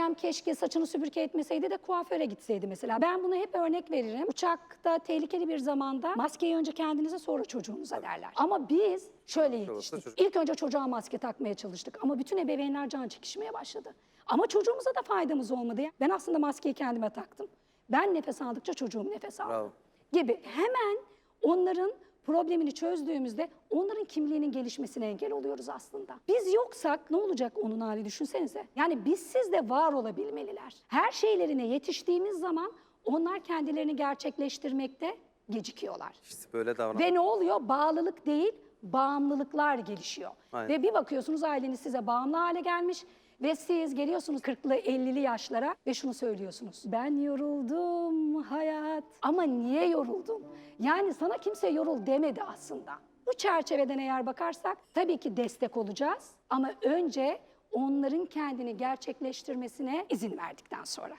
Annem keşke saçını süpürge etmeseydi de kuaföre gitseydi mesela. Ben buna hep örnek veririm. Uçakta tehlikeli bir zamanda maskeyi önce kendinize sonra çocuğunuza derler. Ama biz şöyle yetiştik. çocuk. İlk önce çocuğa maske takmaya çalıştık ama bütün ebeveynler can çekişmeye başladı. Ama çocuğumuza da faydamız olmadı. ya. Ben aslında maskeyi kendime taktım. Ben nefes aldıkça çocuğum nefes aldı. Bravo. Gibi hemen onların problemini çözdüğümüzde onların kimliğinin gelişmesine engel oluyoruz aslında. Biz yoksak ne olacak onun hali düşünsenize. Yani biz sizde var olabilmeliler. Her şeylerine yetiştiğimiz zaman onlar kendilerini gerçekleştirmekte gecikiyorlar. İşte böyle davran. Ve ne oluyor? Bağlılık değil, bağımlılıklar gelişiyor. Aynen. Ve bir bakıyorsunuz aileniz size bağımlı hale gelmiş ve siz geliyorsunuz 40'lı 50'li yaşlara ve şunu söylüyorsunuz. Ben yoruldum hayat. Ama niye yoruldum? Yani sana kimse yorul demedi aslında. Bu çerçeveden eğer bakarsak tabii ki destek olacağız ama önce onların kendini gerçekleştirmesine izin verdikten sonra.